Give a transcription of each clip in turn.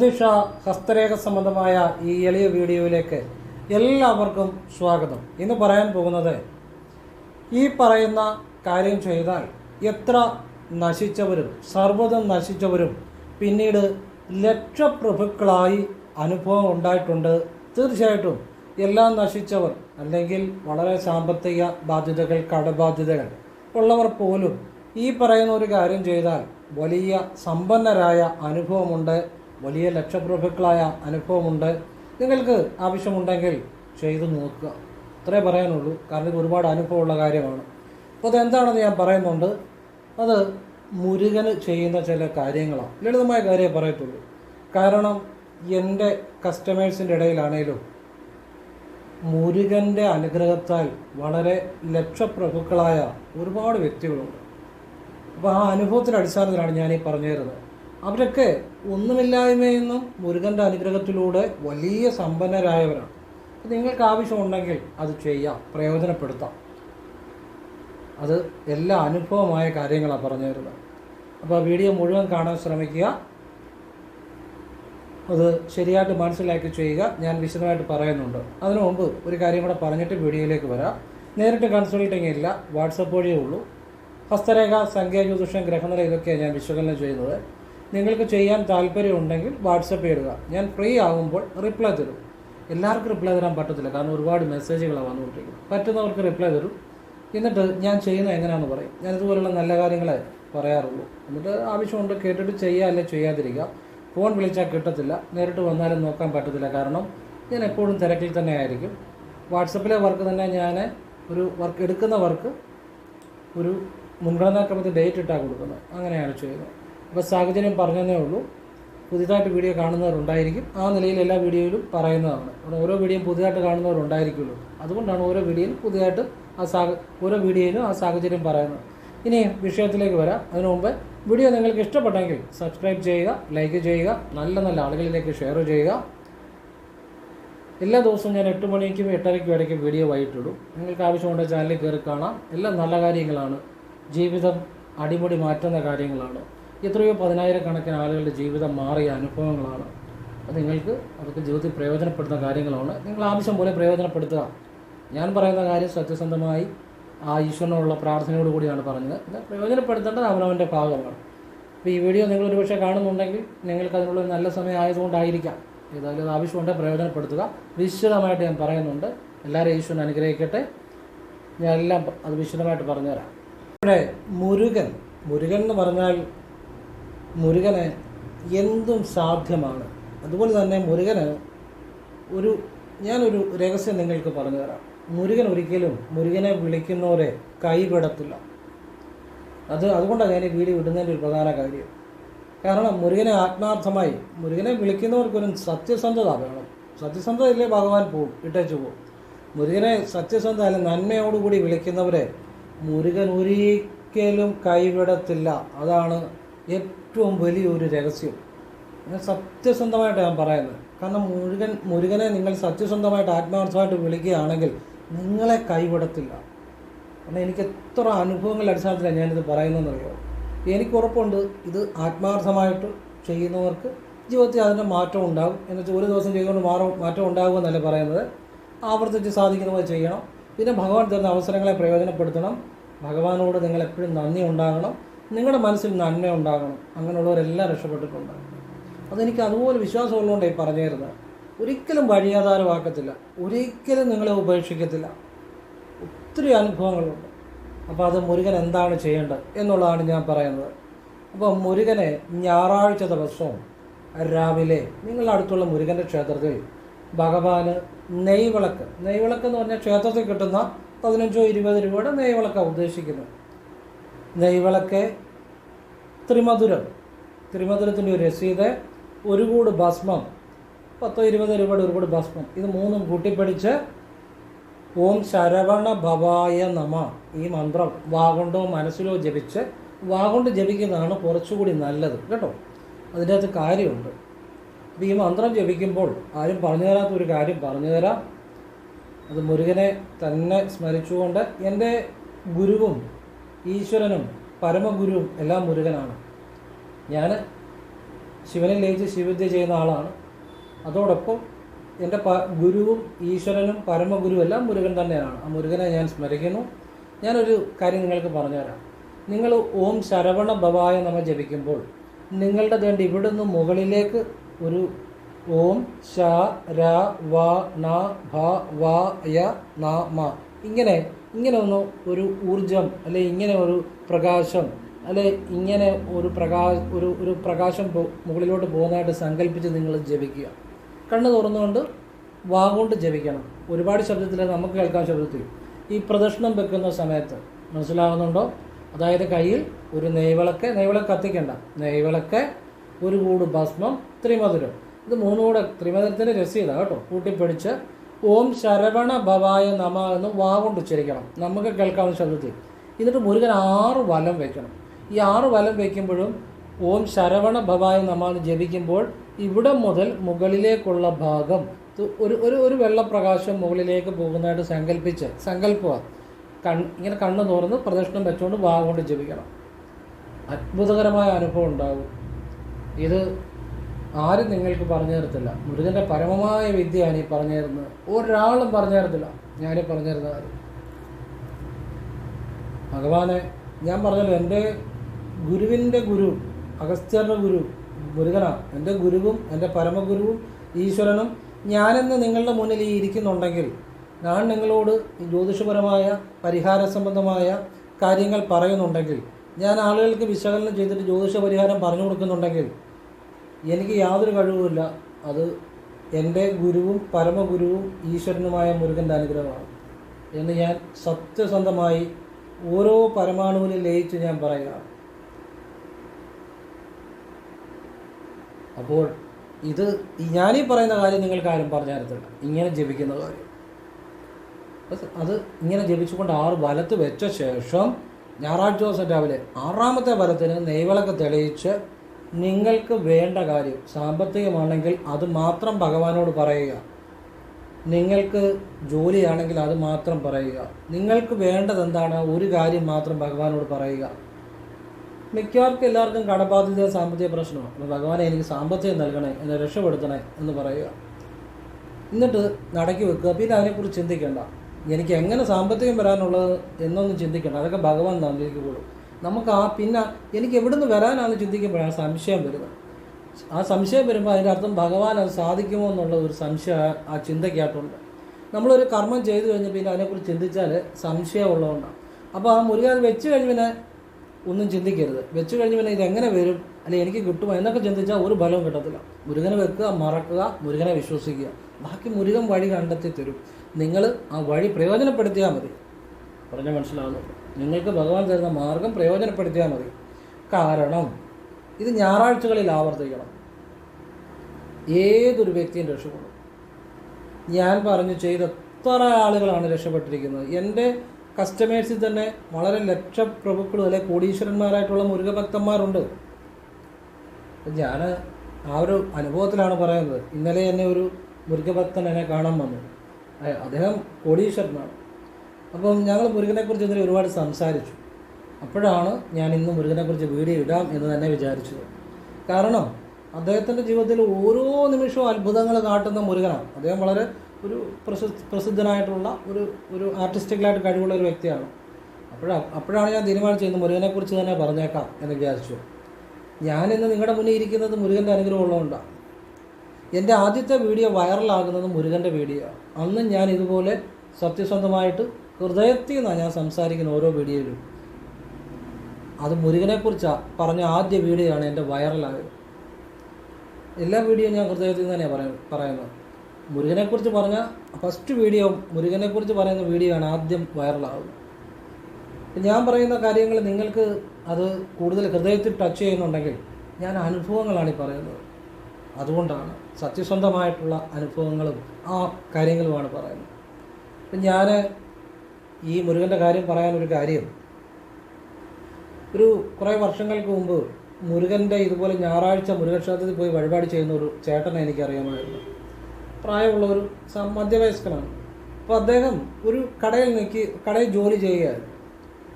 ജ്യോതിഷ ഹസ്തരേഖ സംബന്ധമായ ഈ എളിയ വീഡിയോയിലേക്ക് എല്ലാവർക്കും സ്വാഗതം. ഇന്ന് പറയാൻ പോകുന്നത് ഈ പറയുന്ന കാര്യം ചെയ്താൽ എത്ര നശിച്ചവരും സർവതം നശിച്ചവരും പിന്നീട് ലക്ഷപ്രഭുക്കളായി അനുഭവം ഉണ്ടായിട്ടുണ്ട്. തീർച്ചയായിട്ടും എല്ലാം നശിച്ചവർ അല്ലെങ്കിൽ വളരെ സാമ്പത്തിക ബാധ്യതകൾ കടബാധ്യതകൾ ഉള്ളവർ പോലും ഈ പറയുന്ന ഒരു കാര്യം ചെയ്താൽ വലിയ സമ്പന്നരായ അനുഭവമുണ്ട് വലിയ ലക്ഷപ്രഭുക്കളായ അനുഭവമുണ്ട്. നിങ്ങൾക്ക് ആവശ്യമുണ്ടെങ്കിൽ ചെയ്തു നോക്കുക. അത്രേ പറയാനുള്ളൂ. കാരണം ഇത് ഒരുപാട് അനുഭവമുള്ള കാര്യമാണ്. അപ്പോൾ അതെന്താണെന്ന് ഞാൻ പറയുന്നുണ്ട്. അത് മുരുകന് ചെയ്യുന്ന ചില കാര്യങ്ങളാണ്. ലളിതമായ കാര്യമേ പറയത്തുള്ളൂ. കാരണം എന്റെ കസ്റ്റമേഴ്സിന്റെ ഇടയിലാണേലും മുരുകന്റെ അനുഗ്രഹത്താൽ വളരെ ലക്ഷപ്രഭുക്കളായ ഒരുപാട് വ്യക്തികളുണ്ട്. അപ്പോൾ ആ അനുഭവത്തിന്റെ അടിസ്ഥാനത്തിലാണ് ഞാൻ ഈ പറഞ്ഞു തരുന്നത് അവരൊക്കെ ഒന്നുമില്ലായ്മയെന്നും മുരുകന്റെ അനുഗ്രഹത്തിലൂടെ വലിയ സമ്പന്നരായവരാണ്. നിങ്ങൾക്ക് ആവശ്യമുണ്ടെങ്കിൽ അത് ചെയ്യാം പ്രയോജനപ്പെടുത്താം. അത് എല്ലാ അനുഭവമായ കാര്യങ്ങളാണ് പറഞ്ഞു തരുന്നത്. അപ്പോൾ വീഡിയോ മുഴുവൻ കാണാൻ ശ്രമിക്കുക. അത് ശരിയായിട്ട് മനസ്സിലാക്കി ചെയ്യുക. ഞാൻ വിശദമായിട്ട് പറയുന്നുണ്ട്. അതിനു മുമ്പ് ഒരു കാര്യം കൂടെ പറഞ്ഞിട്ട് വീഡിയോയിലേക്ക് വരാം. നേരിട്ട് കൺസൾട്ടിങ് ഇല്ല വാട്സപ്പ് വഴിയേ ഉള്ളൂ. ഹസ്തരേഖ സംഖ്യാ ജ്യോതിഷം ഗ്രഹനില ഇതൊക്കെയാണ് ഞാൻ വിശകലനം ചെയ്യുന്നത്. നിങ്ങൾക്ക് ചെയ്യാൻ താല്പര്യമുണ്ടെങ്കിൽ വാട്സപ്പ് ചെയ്യുക ഞാൻ ഫ്രീ ആകുമ്പോൾ റിപ്ലൈ തരും. എല്ലാവർക്കും റിപ്ലൈ തരാൻ പറ്റത്തില്ല. കാരണം ഒരുപാട് മെസ്സേജുകളാണ് വന്നുകൊണ്ടിരിക്കുന്നത്. പറ്റുന്നവർക്ക് റിപ്ലൈ തരും. എന്നിട്ട് ഞാൻ ചെയ്യുന്നത് എങ്ങനെയാണെന്ന് പറയും. ഞാൻ ഇതുപോലുള്ള നല്ല കാര്യങ്ങളെ പറയാറുള്ളൂ. എന്നിട്ട് ആവശ്യമുണ്ട് കേട്ടിട്ട് ചെയ്യുക അല്ലെ ചെയ്യാതിരിക്കുക ഫോൺ വിളിച്ചാൽ കിട്ടത്തില്ല. നേരിട്ട് വന്നാലും നോക്കാൻ പറ്റത്തില്ല. കാരണം ഞാൻ എപ്പോഴും തിരക്കിൽ തന്നെ ആയിരിക്കും. വാട്സപ്പിലെ വർക്ക് തന്നെ ഞാൻ ഒരു വർക്ക് എടുക്കുന്ന വർക്ക് ഒരു മുൻഗണനാക്രമത്തിൽ ഡേറ്റ് ഇട്ടാണ് കൊടുക്കുന്നത്. അങ്ങനെയാണ് ചെയ്യുന്നത്. അപ്പോൾ സാഹചര്യം പറഞ്ഞതേ ഉള്ളൂ. പുതിയതായിട്ട് വീഡിയോ കാണുന്നവരുണ്ടായിരിക്കും. ആ നിലയിൽ എല്ലാ വീഡിയോയിലും പറയുന്നതാണ്. അവിടെ ഓരോ വീഡിയോയും പുതിയതായിട്ട് കാണുന്നവരുണ്ടായിരിക്കുമല്ലോ. അതുകൊണ്ടാണ് ഓരോ വീഡിയോയിലും പുതിയതായിട്ട് ആ സാഹ ഓരോ വീഡിയോയിലും ആ സാഹചര്യം പറയുന്നത്. ഇനി വിഷയത്തിലേക്ക് വരാം. അതിനു മുമ്പ് വീഡിയോ നിങ്ങൾക്ക് ഇഷ്ടപ്പെട്ടെങ്കിൽ സബ്സ്ക്രൈബ് ചെയ്യുക ലൈക്ക് ചെയ്യുക നല്ല നല്ല ആളുകളിലേക്ക് ഷെയർ ചെയ്യുക. എല്ലാ ദിവസവും ഞാൻ എട്ട് മണിക്കും എട്ടരയ്ക്കും ഇടയ്ക്ക് വീഡിയോ വൈകിട്ടിടും. നിങ്ങൾക്ക് ആവശ്യമുണ്ട് ചാനലിൽ കയറി കാണാം. എല്ലാം നല്ല കാര്യങ്ങളാണ്. ജീവിതം അടിമുടി മാറ്റുന്ന കാര്യങ്ങളാണ്. എത്രയോ പതിനായിരക്കണക്കിന് ആളുകളുടെ ജീവിതം മാറിയ അനുഭവങ്ങളാണ്. അത് നിങ്ങൾക്ക് അതൊക്കെ ജീവിതത്തിൽ പ്രയോജനപ്പെടുന്ന കാര്യങ്ങളാണ്. നിങ്ങൾ ആവശ്യം പോലെ പ്രയോജനപ്പെടുത്തുക. ഞാൻ പറയുന്ന കാര്യം സത്യസന്ധമായി ആ ഈശ്വരനോടുള്ള പ്രാർത്ഥനയോട് കൂടിയാണ് പറഞ്ഞത്. ഇത് പ്രയോജനപ്പെടുത്തേണ്ടത് അവനവന്റെ ഭാഗമാണ്. അപ്പോൾ ഈ വീഡിയോ നിങ്ങൾ ഒരുപക്ഷെ കാണുന്നുണ്ടെങ്കിൽ നിങ്ങൾക്ക് അതിനുള്ള നല്ല സമയം ആയതുകൊണ്ടായിരിക്കാം. ഏതായാലും അത് ആവശ്യമുണ്ടെങ്കിൽ പ്രയോജനപ്പെടുത്തുക. വിശദമായിട്ട് ഞാൻ പറയുന്നുണ്ട്. എല്ലാവരും ഈശ്വരൻ അനുഗ്രഹിക്കട്ടെ. ഞാൻ എല്ലാം അത് വിശദമായിട്ട് പറഞ്ഞുതരാം. ഇവിടെ മുരുകൻ മുരുകൻ എന്ന് പറഞ്ഞാൽ മുരുകന് എന്തും സാധ്യമാണ്. അതുപോലെ തന്നെ മുരുകന് ഒരു ഞാനൊരു രഹസ്യം നിങ്ങൾക്ക് പറഞ്ഞു തരാം. മുരുകൻ ഒരിക്കലും മുരുകനെ വിളിക്കുന്നവരെ കൈവിടത്തില്ല. അത് അതുകൊണ്ടാണ് ഞാൻ ഈ വീഡിയോ ഇടുന്നതിന്റെ ഒരു പ്രധാന കാര്യം. കാരണം മുരുകനെ ആത്മാർത്ഥമായി മുരുകനെ വിളിക്കുന്നവർക്കൊരു സത്യസന്ധത വേണം. സത്യസന്ധത ഇല്ലേ ഭഗവാൻ പോവും ഇട്ടേച്ചു പോവും. മുരുകനെ സത്യസന്ധത അല്ല നന്മയോടുകൂടി വിളിക്കുന്നവരെ മുരുകൻ ഒരിക്കലും കൈവിടത്തില്ല. അതാണ് ഏറ്റവും വലിയൊരു രഹസ്യം. ഞാൻ സത്യസന്ധമായിട്ട് ഞാൻ പറയുന്നത്. കാരണം മുരുകൻ മുരുകനെ നിങ്ങൾ സത്യസന്ധമായിട്ട് ആത്മാർത്ഥമായിട്ട് വിളിക്കുകയാണെങ്കിൽ നിങ്ങളെ കൈവിടത്തില്ല. കാരണം എനിക്ക് എത്ര അനുഭവങ്ങളുടെ അടിസ്ഥാനത്തിലാണ് ഞാനിത് പറയുന്നതെന്നറിയോ? എനിക്ക് ഉറപ്പുണ്ട് ഇത് ആത്മാർത്ഥമായിട്ട് ചെയ്യുന്നവർക്ക് ജീവിതത്തിൽ അതിന്റെ മാറ്റം ഉണ്ടാകും. എന്നുവെച്ചാൽ ഒരു ദിവസം ചെയ്തുകൊണ്ട് മാറും മാറ്റം ഉണ്ടാകുമെന്നല്ല പറയുന്നത്. ആവർത്തിച്ച് സാധിക്കുന്നവ ചെയ്യണം. പിന്നെ ഭഗവാൻ തരുന്ന അവസരങ്ങളെ പ്രയോജനപ്പെടുത്തണം. ഭഗവാനോട് നിങ്ങൾ എപ്പോഴും നന്ദി ഉണ്ടാകണം. നിങ്ങളുടെ മനസ്സിൽ നന്മ ഉണ്ടാകണം. അങ്ങനെയുള്ളവരെല്ലാം രക്ഷപ്പെട്ടിട്ടുണ്ട്. അതെനിക്ക് അതുപോലെ വിശ്വാസം ഉള്ളതുകൊണ്ടേ പറഞ്ഞു തരുന്നത് ഒരിക്കലും വഴിയാധാരമാക്കത്തില്ല. ഒരിക്കലും നിങ്ങളെ ഉപേക്ഷിക്കത്തില്ല. ഒത്തിരി അനുഭവങ്ങളുണ്ട്. അപ്പോൾ അത് മുരുകൻ എന്താണ് ചെയ്യേണ്ടത് എന്നുള്ളതാണ് ഞാൻ പറയുന്നത്. അപ്പോൾ മുരുകനെ ഞായറാഴ്ച ദിവസവും രാവിലെ നിങ്ങളുടെ അടുത്തുള്ള മുരുകന്റെ ക്ഷേത്രത്തിൽ ഭഗവാന് നെയ്വിളക്ക്. നെയ്വിളക്ക് എന്ന് പറഞ്ഞാൽ ക്ഷേത്രത്തിൽ കിട്ടുന്ന പതിനഞ്ചോ ഇരുപത് രൂപയുടെ നെയ്വിളക്കാണ് ഉദ്ദേശിക്കുന്നത്. നെയ്വിളക്ക് ത്രിമധുരം. ത്രിമധുരത്തിന്റെ ഒരു രസീത് ഒരു കൂട് ഭസ്മം. പത്തോ ഇരുപത് രൂപയുടെ ഒരു കൂട് ഭസ്മം. ഇത് മൂന്നും കൂട്ടിപ്പിടിച്ച് ഓം ശരവണ ഭവായ നമ. ഈ മന്ത്രം വാഗൊണ്ടോ മനസ്സിലോ ജപിച്ച് വാഗൊണ്ട് ജപിക്കുന്നതാണ് കുറച്ചുകൂടി നല്ലത്. കേട്ടോ? അതിന്റെ അകത്ത് കാര്യമുണ്ട്. അപ്പോൾ ഈ മന്ത്രം ജപിക്കുമ്പോൾ ആരും പറഞ്ഞു തരാത്ത ഒരു കാര്യം പറഞ്ഞു തരാം. അത് മുരുകനെ തന്നെ സ്മരിച്ചുകൊണ്ട് എന്റെ ഗുരുവും ഈശ്വരനും പരമഗുരുവും എല്ലാം മുരുകനാണ്. ഞാൻ ശിവനിൽ ലയിച്ച് ശിവവിദ്യ ചെയ്യുന്ന ആളാണ്. അതോടൊപ്പം എന്റെ പ ഗുരുവും ഈശ്വരനും പരമഗുരുവും എല്ലാം മുരുകൻ തന്നെയാണ്. ആ മുരുകനെ ഞാൻ സ്മരിക്കുന്നു. ഞാനൊരു കാര്യം നിങ്ങൾക്ക് പറഞ്ഞുതരാം. നിങ്ങൾ ഓം ശരവണ ഭവായ നമ്മൾ ജപിക്കുമ്പോൾ നിങ്ങളുടെ വേണ്ടി ഇവിടുന്ന് മുകളിലേക്ക് ഒരു ഓം ശ ര വ ന ഭ വ യ ന മ ഇങ്ങനെ ഇങ്ങനെ ഒന്ന് ഒരു ഊർജം അല്ലെ ഇങ്ങനെ ഒരു പ്രകാശം അല്ലെ ഇങ്ങനെ ഒരു പ്രകാശ ഒരു ഒരു പ്രകാശം മുകളിലോട്ട് പോകുന്നതായിട്ട് സങ്കല്പിച്ച് നിങ്ങൾ ജപിക്കുക. കണ്ണ് തുറന്നുകൊണ്ട് വാഗുകൊണ്ട് ജപിക്കണം. ഒരുപാട് ശബ്ദത്തിൽ നമുക്ക് കേൾക്കാൻ ശബ്ദത്തിൽ ഈ പ്രദക്ഷിണം വെക്കുന്ന സമയത്ത് മനസ്സിലാകുന്നുണ്ടോ അതായത് കയ്യിൽ ഒരു നെയ്വിളക്ക് നെയ്വിളക്ക് കത്തിക്കണ്ട. നെയ്വിളക്ക് ഒരു കൂട് ഭസ്മം ത്രിമധുരം. ഇത് മൂന്നുകൂടെ ത്രിമധുരത്തിന്റെ രസീത കേട്ടോ. കൂട്ടിപ്പിടിച്ച് ഓം ശരവണ ഭവായ നമ എന്ന് വാ കൊണ്ട് ഉച്ചരിക്കണം. നമുക്ക് കേൾക്കാവുന്ന ശബ്ദത്തിൽ. എന്നിട്ട് മുരുകൻ ആറ് വലം വയ്ക്കണം ഈ ആറ് വലം വയ്ക്കുമ്പോഴും ഓം ശരവണ ഭവായ നമ എന്ന് ജപിക്കുമ്പോൾ ഇവിടെ മുതൽ മുകളിലേക്കുള്ള ഭാഗം ഒരു ഒരു ഒരു വെള്ളപ്രകാശം മുകളിലേക്ക് പോകുന്നതായിട്ട് സങ്കല്പിച്ച് സങ്കല്പുക കൺ ഇങ്ങനെ കണ്ണ് തുറന്ന് പ്രദക്ഷിണം വെച്ചുകൊണ്ട് വാ കൊണ്ട് ജപിക്കണം. അത്ഭുതകരമായ അനുഭവം ഉണ്ടാകും ഇത് ആരും നിങ്ങൾക്ക് പറഞ്ഞു തരത്തില്ല. മുരുകന്റെ പരമമായ വിദ്യയാണ് ഈ പറഞ്ഞു തരുന്നത്. ഒരാളും പറഞ്ഞു തരത്തില്ല. ഞാനീ പറഞ്ഞു തരുന്ന കാര്യം. ഭഗവാനെ ഞാൻ പറഞ്ഞല്ലോ എന്റെ ഗുരുവിന്റെ ഗുരു അഗസ്ത്യരുടെ ഗുരു മുരുകനാണ്. എന്റെ ഗുരുവും എന്റെ പരമഗുരുവും ഈശ്വരനും ഞാനെന്ന് നിങ്ങളുടെ മുന്നിൽ ഈ ഇരിക്കുന്നുണ്ടെങ്കിൽ ഞാൻ നിങ്ങളോട് ജ്യോതിഷപരമായ പരിഹാര സംബന്ധമായ കാര്യങ്ങൾ പറയുന്നുണ്ടെങ്കിൽ ഞാൻ ആളുകൾക്ക് വിശകലനം ചെയ്തിട്ട് ജ്യോതിഷ പരിഹാരം പറഞ്ഞു കൊടുക്കുന്നുണ്ടെങ്കിൽ എനിക്ക് യാതൊരു കഴിവുമില്ല. അത് എന്റെ ഗുരുവും പരമഗുരുവും ഈശ്വരനുമായ മുരുകന്റെ അനുഗ്രഹമാണ് എന്ന് ഞാൻ സത്യസന്ധമായി ഓരോ പരമാണുവിനും ലയിച്ച് ഞാൻ പറയുകയാണ്. അപ്പോൾ ഇത് ഞാനീ പറയുന്ന കാര്യം നിങ്ങൾക്ക് ആരും പറഞ്ഞു ഇങ്ങനെ ജപിക്കുന്ന കാര്യം. അത് ഇങ്ങനെ ജപിച്ചുകൊണ്ട് ആറ് വലത്ത് വെച്ച ശേഷം ഞായറാഴ്ച ദിവസം രാവിലെ ആറാമത്തെ വലത്തിന് നെയ്വിളക്ക് തെളിയിച്ച് നിങ്ങൾക്ക് വേണ്ട കാര്യം സാമ്പത്തികമാണെങ്കിൽ അത് മാത്രം ഭഗവാനോട് പറയുക. നിങ്ങൾക്ക് ജോലിയാണെങ്കിൽ അത് മാത്രം പറയുക. നിങ്ങൾക്ക് വേണ്ടത് എന്താണ്? ഒരു കാര്യം മാത്രം ഭഗവാനോട് പറയുക. മിക്കവാർക്കും എല്ലാവർക്കും കടബാധിത സാമ്പത്തിക പ്രശ്നമാണ്. ഭഗവാനെ എനിക്ക് സാമ്പത്തികം നൽകണേ എന്നെ രക്ഷപ്പെടുത്തണേ എന്ന് പറയുക. എന്നിട്ട് നടക്കി വെക്കുക. പിന്നെ അതിനെക്കുറിച്ച് ചിന്തിക്കേണ്ട. എനിക്ക് എങ്ങനെ സാമ്പത്തികം വരാനുള്ളത് എന്നൊന്നും ചിന്തിക്കേണ്ട. അതൊക്കെ ഭഗവാൻ നൽകിക്കോളും നമുക്ക് ആ പിന്നെ എനിക്ക് എവിടുന്ന് വരാനാണ് ചിന്തിക്കുമ്പോഴാണ് സംശയം വരുന്നത്. ആ സംശയം വരുമ്പോൾ അതിന്റെ അർത്ഥം ഭഗവാൻ അത് സാധിക്കുമോ എന്നുള്ള ഒരു സംശയം ആ- ചിന്തയ്ക്കായിട്ടുണ്ട് നമ്മളൊരു കർമ്മം ചെയ്തു കഴിഞ്ഞ് പിന്നെ അതിനെക്കുറിച്ച് ചിന്തിച്ചാൽ സംശയമുള്ളതുകൊണ്ടാണ്. അപ്പോൾ ആ മുരുകൻ വെച്ച് കഴിഞ്ഞ് പിന്നെ ഒന്നും ചിന്തിക്കരുത്. വെച്ച് കഴിഞ്ഞ് പിന്നെ ഇതെങ്ങനെ വരും? അല്ലെങ്കിൽ എനിക്ക് കിട്ടുമോ എന്നൊക്കെ ചിന്തിച്ചാൽ ഒരു ഫലവും കിട്ടത്തില്ല. മുരുകനെ വെക്കുക മറക്കുക മുരുകനെ വിശ്വസിക്കുക. ബാക്കി മുരുകൻ വഴി കണ്ടെത്തി തരും. നിങ്ങൾ ആ വഴി പ്രയോജനപ്പെടുത്തിയാൽ മതി. പറഞ്ഞാൽ മനസ്സിലാവുന്നു. നിങ്ങൾക്ക് ഭഗവാൻ തരുന്ന മാർഗം പ്രയോജനപ്പെടുത്തിയാൽ മതി. കാരണം ഇത് ഞായറാഴ്ചകളിൽ ആവർത്തിക്കണം. ഏതൊരു വ്യക്തിയും രക്ഷപ്പെടും. ഞാൻ പറഞ്ഞു ചെയ്ത എത്ര ആളുകളാണ് രക്ഷപ്പെട്ടിരിക്കുന്നത്. എന്റെ കസ്റ്റമേഴ്സിൽ തന്നെ വളരെ ലക്ഷപ്രഭുക്കളും അല്ലെ കോടീശ്വരന്മാരായിട്ടുള്ള മുരുകഭക്തന്മാരുണ്ട്. ഞാൻ ആ ഒരു അനുഭവത്തിലാണ് പറയുന്നത്. ഇന്നലെ എന്നെ ഒരു മുരുകഭക്തൻ എന്നെ കാണാൻ വന്നു. അദ്ദേഹം കോടീശ്വരനാണ്. അപ്പം ഞങ്ങൾ മുരുകനെക്കുറിച്ച് ഇന്നലെ ഒരുപാട് സംസാരിച്ചു. അപ്പോഴാണ് ഞാൻ ഇന്ന് മുരുകനെക്കുറിച്ച് വീഡിയോ ഇടാം എന്ന് തന്നെ വിചാരിച്ചത്. കാരണം അദ്ദേഹത്തിന്റെ ജീവിതത്തിൽ ഓരോ നിമിഷവും അത്ഭുതങ്ങൾ കാട്ടുന്ന മുരുകനാണ്. അദ്ദേഹം വളരെ ഒരു പ്രസിദ്ധ പ്രസിദ്ധനായിട്ടുള്ള ഒരു ഒരു ആർട്ടിസ്റ്റിക്കലായിട്ട് കഴിവുള്ള ഒരു വ്യക്തിയാണ്. അപ്പോഴാണ് അപ്പോഴാണ് ഞാൻ തീരുമാനിച്ചത് ഇന്ന് മുരുകനെക്കുറിച്ച് തന്നെ പറഞ്ഞേക്കാം എന്ന് വിചാരിച്ചു. ഞാനിന്ന് നിങ്ങളുടെ മുന്നിൽ ഇരിക്കുന്നത് മുരുകന്റെ അനുഗ്രഹം ഉള്ളതുകൊണ്ടാണ്. എന്റെ ആദ്യത്തെ വീഡിയോ വൈറലാകുന്നത് മുരുകന്റെ വീഡിയോ അന്ന് ഞാൻ ഇതുപോലെ സത്യസന്ധമായിട്ട് ഹൃദയത്തിൽ നിന്നാണ് ഞാൻ സംസാരിക്കുന്ന ഓരോ വീഡിയോയിലും. അത് മുരുകനെക്കുറിച്ചാണ് പറഞ്ഞ ആദ്യ വീഡിയോ ആണ് എന്റെ വൈറലായത്. എല്ലാ വീഡിയോയും ഞാൻ ഹൃദയത്തിൽ നിന്ന് തന്നെയാണ് പറയുന്നത്. മുരുകനെക്കുറിച്ച് പറഞ്ഞ ഫസ്റ്റ് വീഡിയോ മുരുകനെക്കുറിച്ച് പറയുന്ന വീഡിയോ ആണ് ആദ്യം വൈറലാകുന്നത് ഞാൻ പറയുന്ന കാര്യങ്ങൾ നിങ്ങൾക്ക് അത് കൂടുതൽ ഹൃദയത്തിൽ ടച്ച് ചെയ്യുന്നുണ്ടെങ്കിൽ ഞാൻ അനുഭവങ്ങളാണ് ഈ പറയുന്നത്. അതുകൊണ്ടാണ് സത്യസന്ധമായിട്ടുള്ള അനുഭവങ്ങളും ആ കാര്യങ്ങളുമാണ് പറയുന്നത്. ഞാൻ ഈ മുരുകന്റെ കാര്യം പറയാനൊരു കാര്യം. ഒരു കുറേ വർഷങ്ങൾക്ക് മുമ്പ് മുരുകന്റെ ഇതുപോലെ ഞായറാഴ്ച മുരുകക്ഷേത്രത്തിൽ പോയി വഴിപാട് ചെയ്യുന്ന ഒരു ചേട്ടനെ എനിക്കറിയാമായിരുന്നു. പ്രായമുള്ള ഒരു മധ്യവയസ്കനാണ്. അപ്പോൾ അദ്ദേഹം ഒരു കടയിൽ നിൽക്കി കടയിൽ ജോലി ചെയ്യുകയായിരുന്നു.